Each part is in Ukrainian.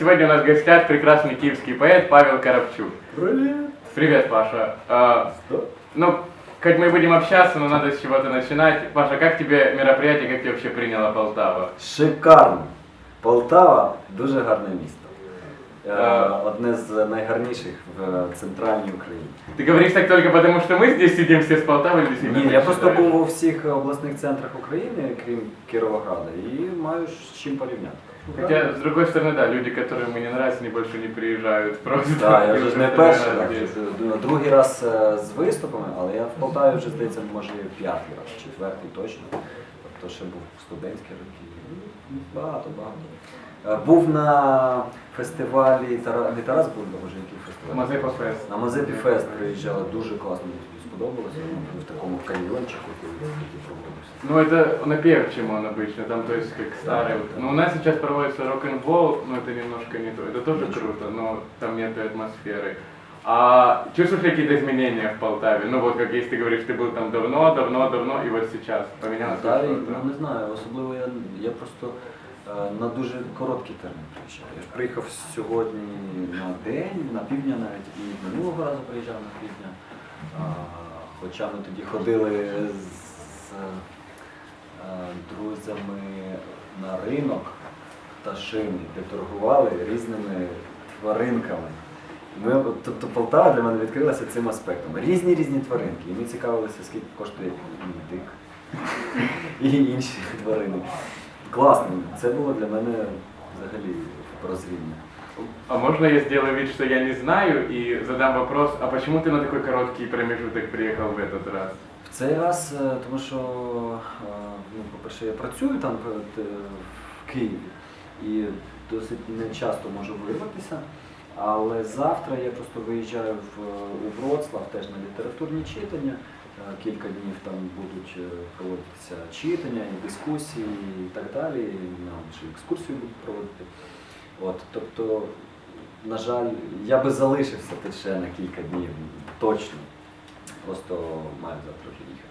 Сегодня у нас в гостях прекрасный киевский поэт Павел Коробчук. Привет. Привет, Паша. А, ну, как мы будем общаться, но надо с чего-то начинать. Паша, как тебе мероприятие, как тебя вообще приняла Полтава? Шикарно. Полтава дуже гарне місто. Е, Е. Одне з найгарніших в центральній Україні. Ты говоришь так только потому, что мы здесь сидим все с Полтавы или действительно Ні, так я просто считаешь? був у всіх обласних центрах України, крім Кіровограда, і маю з чим порівняти. Хотя, с другой стороны, да, люди, которым мы не нравятся, они больше не приезжают. Просто. Так, я вже ж не Это перший раз раз, здесь. вже другий раз е, з виступами, але я в Полтаві вже здається, може п'ятий раз, четвертий точно. Тобто ще був студентські роки. Ну, Багато, багато. Е, Був на фестивалі Тара- не Тарас Бульба, може який фестиваль? Мазепа Фест. На Мазепі Фест приїжджали дуже класно, мені тоді сподобалося. Ми в такому каньйончику тоді проводився. Ну, это напевчим он обычно, там, то есть, как старый. вот. Но у нас сейчас проводится рок-н-ролл, но это немножко не то. Это тоже Ничего. круто, но там нет той атмосферы. А чувствуешь какие-то изменения в Полтаве? Ну, вот как если ты говоришь, ты был там давно, давно, давно, и вот сейчас поменялось Далі, что-то? ну не знаю, особливо я, я просто е, на дуже короткий термін приїжджав. Я ж приїхав сьогодні на день, на півдня навіть, і минулого разу приїжджав на півдня. Хоча ми тоді ходили з е, друзями на ринок пташиний, де торгували різними тваринками. Ми, тобто Полтава для мене відкрилася цим аспектом. Різні різні тваринки. І ми цікавилися, скільки коштує індик і інші тварини. Класно. Це було для мене взагалі прозріння. А можно я сделаю вид, что я не знаю, и задам вопрос, а почему ты на такой короткий промежуток приехал в этот раз? В цей раз, е, тому що, е, ну, по-перше, я працюю там е, в Києві і досить не часто можу вирватися. Але завтра я просто виїжджаю в, у Вроцлав теж на літературні читання. Е, Кілька днів там будуть е, проводитися читання і дискусії і так далі. І Нам ще екскурсію будуть проводити. От, тобто, на жаль, я би залишився тут ще на кілька днів, точно. Просто маю завтра вже їхати.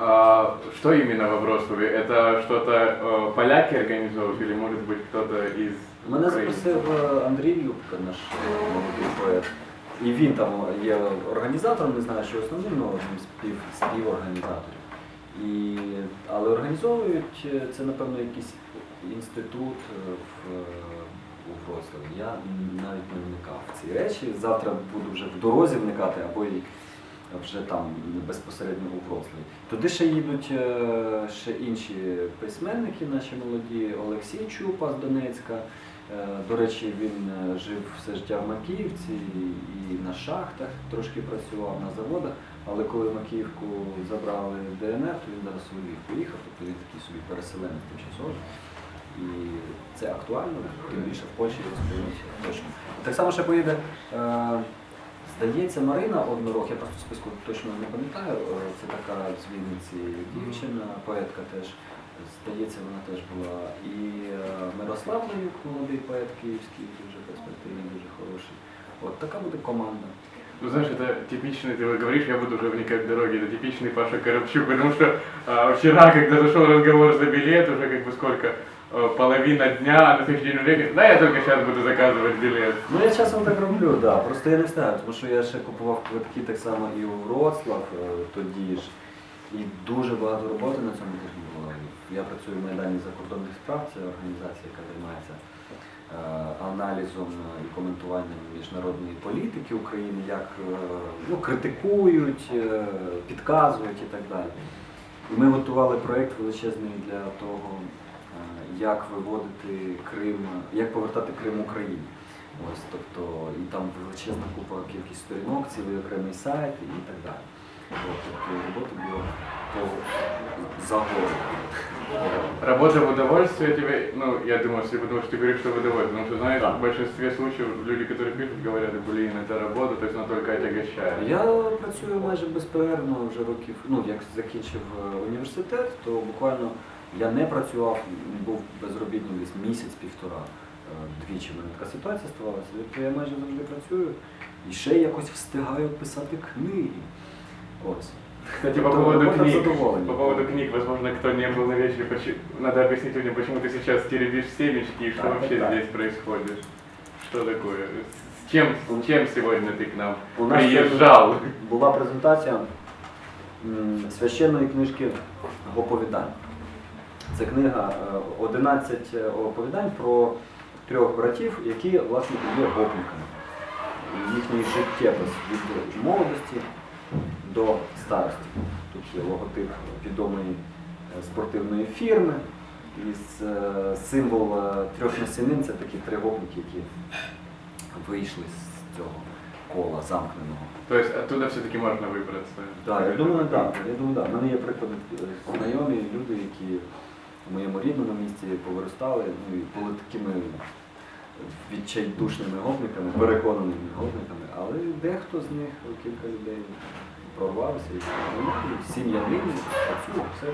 А, что именно в Вроцлаве? Это что-то э, поляки организовывают или может быть кто-то из Мене Украины? запросив е, Андрій Любка, наш е, молодий поет. І він там є організатором, не знаю, що основним, але одним спів, співорганізаторів. І, але організовують е, це, напевно, якийсь інститут е, в, е, у Вроцлаві. Я навіть не вникав в ці речі. Завтра буду вже в дорозі вникати або й вже там безпосередньо у Вроцлаві. Туди ще їдуть ще інші письменники, наші молоді, Олексій Чупа з Донецька. Е, До речі, він е, жив все життя в Макіївці і на шахтах трошки працював на заводах, але коли Макіївку забрали ДНР, то він зараз у поїхав, тобто він такий собі переселенець тимчасовий. І це актуально, тим більше в Польщі розповідь точно. Так само ще поїде, е, здається, Марина Однорог, я просто списку точно не пам'ятаю, це така з Вінниці дівчина, поетка теж. Здається, вона теж була. І е, Мирослав Лаюк, молодий поет київський, дуже перспективний, дуже хороший. От така буде команда. Ну, знаешь, это типичный, ты вот говоришь, я буду уже вникать в дороги, это типичный Паша Коробчук, потому что а, вчера, когда зашел разговор за билет, уже как бы сколько, а, половина дня, а на следующий день уже, да, я только сейчас буду заказывать билет. Ну я часом так роблю, да. Просто я не знаю, тому що я ще купував квитки так само і у Вроцлав е, тоді ж. І дуже багато роботи на цьому тижні було. Я працюю в Майдані закордонних справ, це організація, яка займається е, аналізом і коментуванням міжнародної політики України, як е, ну, критикують, е, підказують і так далі. І ми готували проєкт величезний для того, як виводити Крим, як повертати Крим Україні. Ось, тобто, і там величезна купа кількість сторінок, цілий окремий сайт і так далі От, тобто роботи було по загору. Работа в удовольствие тебе, ну, я думаю, все потому что ты говоришь, что в удовольствие, потому что, знаешь, Да. в большинстве случаев люди, которые пишут, говорят, блин, это работа, то есть она только отягощает. Я працюю майже безперервно вже років. Ну, як закінчив е, університет, то буквально я не працював, був безробітним десь місяць-півтора. Е, Двічі в мене така ситуація ставалася. Тобто я майже завжди працюю і ще якось встигаю писати книги. Ось. Кстати, по То поводу довольно книг, задоволені. по поводу книг, возможно, кто не был на вечере, почему, надо объяснить людям, почему ты сейчас теребишь семечки и что Так, вообще так. здесь происходит. Что такое? С чем, с чем сегодня ты к нам У нас приезжал? Була презентація м, священної книжки оповідань. Це книга е, 11 оповідань про трьох братів, які власне є гопниками. Їхній життєпис від молодості до старості. Тут є логотип відомої е, спортивної фірми. І е, символ е, трьох насінин це такі три гопники, які вийшли з цього кола замкненого. То есть оттуда все-таки можно выбраться? Так, я думаю, так. Я думаю, так. У мене є приклади знайомі люди, які в моєму рідному місті повиростали, ну і були такими відчайдушними гопниками, переконаними гопниками, але дехто з них, кілька людей прорвалися і сім'янини, працюють, все.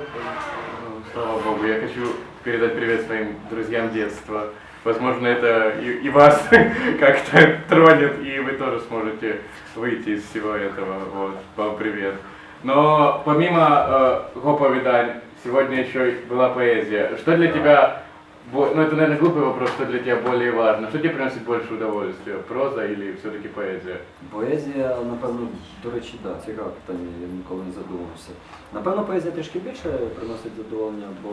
Слава Богу, я хочу передать привет своим друзьям детства. Возможно, это и, и вас как-то тронет, и вы тоже сможете выйти из всего этого. Вот, вам привет. Но помимо э, гоповидань, сегодня еще была поэзия. Что для тебя, ну это, наверное, глупый вопрос, что для тебя более важно? Что тебе приносит больше удовольствия, проза или все-таки поэзия? Поезія, напевно, до речі, да, цікаве питання, я ніколи не задумався. Напевно, поезія трішки більше приносить задоволення, бо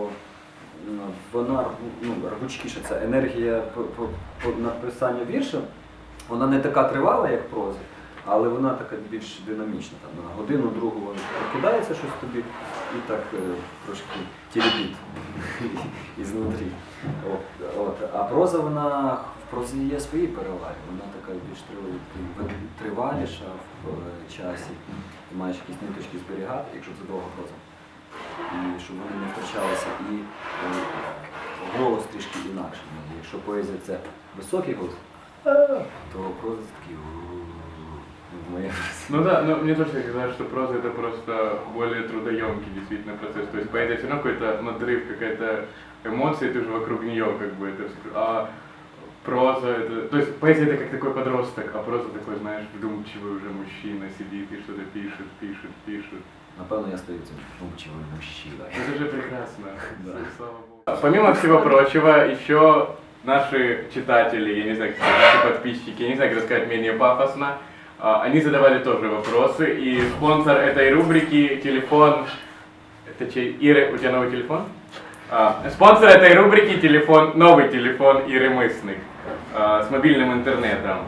м, вона ну, рвучкіша, це енергія по, по, по написанню вірша, вона не така тривала, як проза, але вона така більш динамічна. Там, на годину другу воно прокидається щось тобі і так е, трошки тіліпіт ізнутрі. От, от. А проза вона в прозі є свої переваги. Вона така більш триваліша в е, часі. Ти маєш якісь ниточки зберігати, якщо це довга проза. І щоб вони не втрачалися. І е, голос трішки інакший. Ну, Якщо поезія це високий голос, то проза такий. Ну, Ну да, но мне тоже казалось, что проза это просто более трудоемкий действительно процесс. То есть поэзия все равно какой-то надрыв, какая-то эмоция, ты уже вокруг нее как бы это всё. А проза это... То есть поэзия это как такой подросток, а проза такой, знаешь, вдумчивый уже мужчина сидит и что-то пишет, пишет, пишет. Напевно, я стою цим вдумчивим мужчиною. Это же прекрасно. Да. Слава Богу. Помимо всего прочего, еще наши читатели, я не знаю, как сказать, наши подписчики, я не знаю, как сказать менее пафосно, они задавали тоже вопросы. И спонсор этой рубрики, телефон... Это чей? Иры, у тебя новый телефон? А, спонсор этой рубрики, телефон, новый телефон Иры Мысных а, с мобильным интернетом.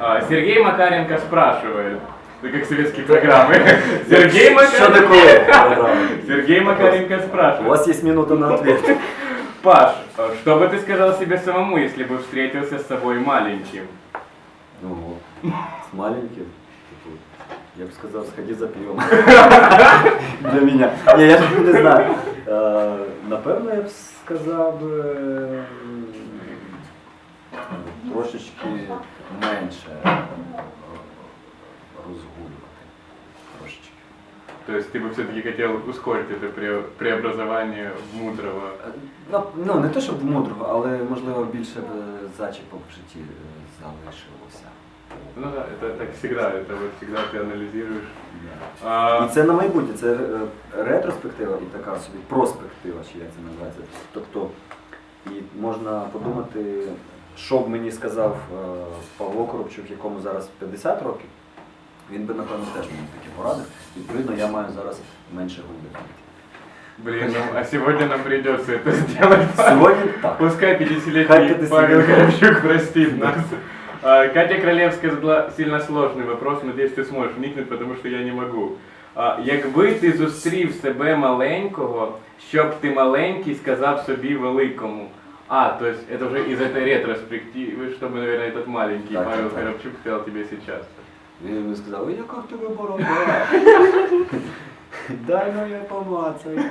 А, Сергей Макаренко спрашивает, это как советские программы. Сергей Макаренко... програма? Сергей Макаренко У спрашивает. вас є минута на ответ. Паш, а что бы ты сказал себе самому, если бы встретился с собой маленьким? Ну, с маленьким. Типу, я б сказав, сходи за пивом. Для мене. Ні, я ж не знаю. Е, Напевно, я б сказав би, м, трошечки менше е, розгулювати. Трошечки. То есть ты бы все-таки хотел ускорить это пре- преобразование в мудрого. Е, Ну, ну, не те, щоб мудрого, але можливо більше б зачіпок в житті е, залишилося. Ну да, это так всегда, это вот всегда ты анализируешь. Да. А, І це на майбутнє, це е, ретроспектива і така собі проспектива, чи як це називається. Тобто, і можна подумати, що б мені сказав е, Павло Коробчук, якому зараз 50 років, він би, напевно, теж мені таке порадив. Відповідно, я маю зараз менше губи. блин, ну, а сегодня нам придется это сделать. Сьогодні так. Пускай Хай 50-летний 50-летний. Павел Коробчук простит нас. А, Катя Королевская задала сильно сложный вопрос, надеюсь, ты сможешь вникнути, потому что я не могу. А, Якби ти зустрів себе маленького, щоб ти маленький сказав собі великому. А, то есть это уже из этой ретроспективы, чтобы, наверное, этот маленький Так, Павел так, так. Коробчук сказал тебе сейчас. Він мені сказав, ой, яка в тебе борода. Дай ну я помацаю.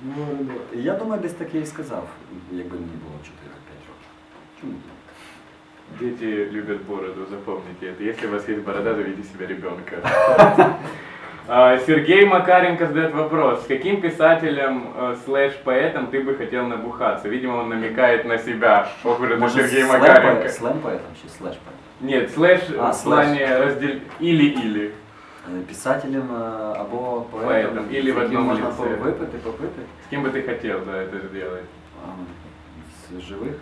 Бороду. Я думаю, десь таке і сказав, якби мені було 4-5 років. Чому? ні? Дети любят бороду, запомните это. Если у вас есть борода, зовите себя ребенка. А, Сергей Макаренко задает вопрос. С каким писателем э, слэш поэтом ты бы хотел набухаться? Видимо, он намекает на себя. Сергей слем Макаренко. слем поетом чи слеш поетом? Нет, слэш А, в плане раздель... Или-или. Е, Писателем або Поетом, з или в можна лице. С кем бы ты хотел да, это сделать? А, З живих?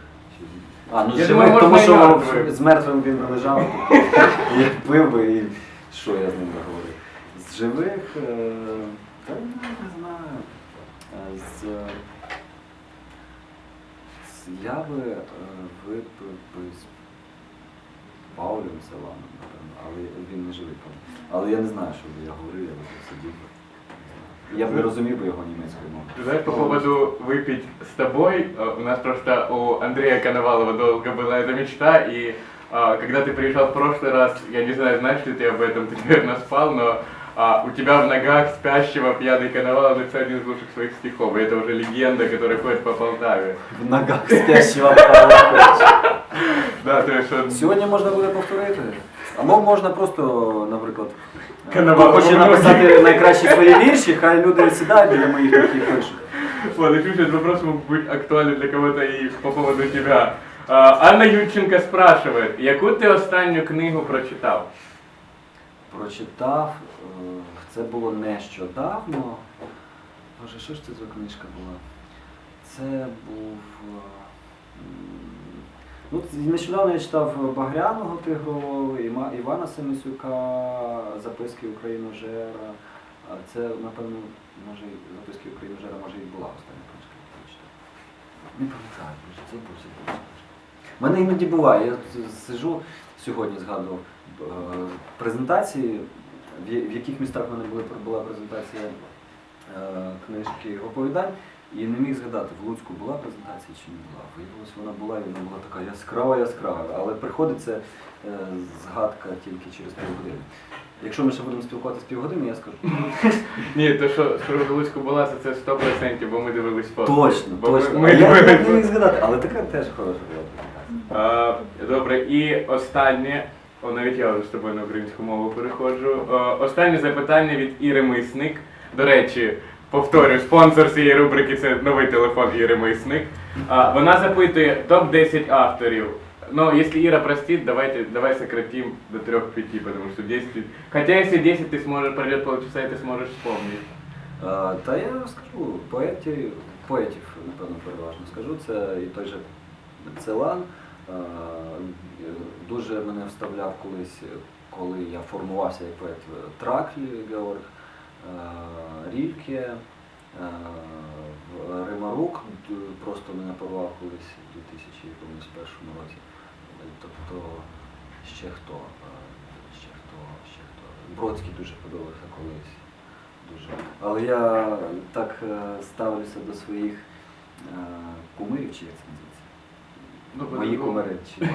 А, ну Я з думаю, тому можна і що мертвих. з мертвим він не лежав. Я пив би і що я з ним договорив. З живих, е, та ну, не знаю. Е, З, з- я би е, випив би з Паулем Селаном, напевно, але він не живий. певно. Але я не знаю, що я говорив, я би сидів. би. Я б не розумів би його німецькою мовою. Ты знаешь, по поводу выпить с тобой, э, у нас просто у Андрея Коновалова долго была эта мечта, и а, когда ты приезжал в прошлый раз, я не знаю, знаешь ли ты об этом, ты, наверное, спал, но а, у тебя в ногах спящего пьяный Коновалов написал один из лучших своих стихов, и это уже легенда, которая ходит по Полтаве. В ногах спящого Павла. Да, то он... Сьогодні можна буде повторити. Або можна просто, наприклад, хоче написати найкращі свої вірші, хай люди сідають біля моїх і пишуть. Чувствую, этот вопрос мог быть для кого-то и по поводу тебя. А, Анна Юченко спрашивает, яку ти останню книгу прочитав? Прочитав, е, це було нещодавно. Боже, що ж це за книжка була? Це був. е, м, Ну, нещодавно я читав Багряного Тигрового, Івана Семисюка, Записки Україножера. Це, напевно, може, записки Україножера, може і була остання книжка, яку я читав. Не пам'ятаю, це був. У мене іноді буває, я сижу, сьогодні згадував е, презентації, в яких містах в мене була презентація е, книжки оповідань, і не міг згадати, в Луцьку була презентація чи не була. Виявилось, вона була, і вона була така яскрава, яскрава. Але приходить це е, згадка тільки через півгодини. Якщо ми ще будемо спілкуватися півгодини, я скажу. Ні, то що Шургалуцьку була, це 100%, бо ми дивились фото. Точно, Бо ми- точно. Ми, А я не міг згадати, але така теж хороша була презентація. А, Добре, і останнє, о, навіть я вже з тобою на українську мову переходжу. О, Останнє запитання від Іри Мисник. До речі, повторюю, спонсор цієї рубрики це новий телефон Іри Мисник. Вона запитує топ-10 авторів. Но если Ира простит, давайте, давай сократим до 3-5, потому что 10... Хотя если 10 ты сможешь, пройдет полчаса, и ты сможешь вспомнить. А, Та я скажу, поетів, поетів, напевно, переважно скажу. Це і той же Целан. А, Дуже мене вставляв колись, коли я формувався як поет Траклі Георг, а, в- Римарук просто мене порвав колись у 2001 році. Тобто ще хто? А, Ще хто, ще хто. Бродський дуже подобався колись. Дуже. Але я так е, ставлюся до своїх е, кумирів, чи як це називається? Ну, Мої ну, кумири. Чи...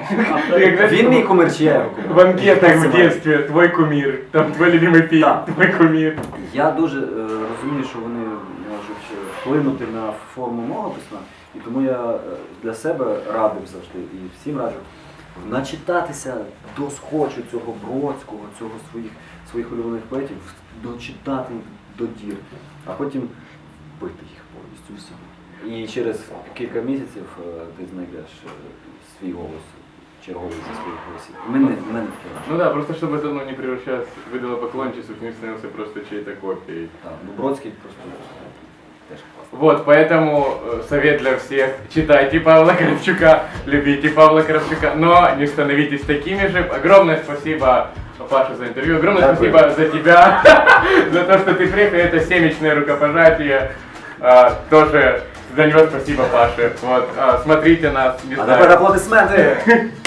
Ты Він мій кумир, чи я його кумир? В анкетах в Так, детстве твой кумир, там твой любимый фильм, Так. твой кумир. Я дуже е, розумію, що вони можуть е, вплинути на форму мого письма, і тому я е, для себе радив завжди і всім раджу начитатися до схочу цього Бродського, цього своїх, своїх улюблених поетів, дочитати до дір, а потім вбити їх повністю всі. І через кілька місяців е, ти знайдеш е, свій голос черговий зі своїх голосів. Мене, мене таке враження. Ну да, просто чтобы это ну, не превращалось в идолопоклончество, не становился просто чьей-то копией. Так, ну Бродський просто теж класний. Вот, поэтому э, совет для всех. Читайте Павла Кравчука, любите Павла Кравчука, но не становитесь такими же. Огромное спасибо, Паша, за интервью. Огромное Дякую. спасибо за тебя, за то, что ты приехал. Это семечное рукопожатие. А, Тоже за него спасибо, Паша. Вот, а, смотрите нас, не А знаю. тепер аплодисменти!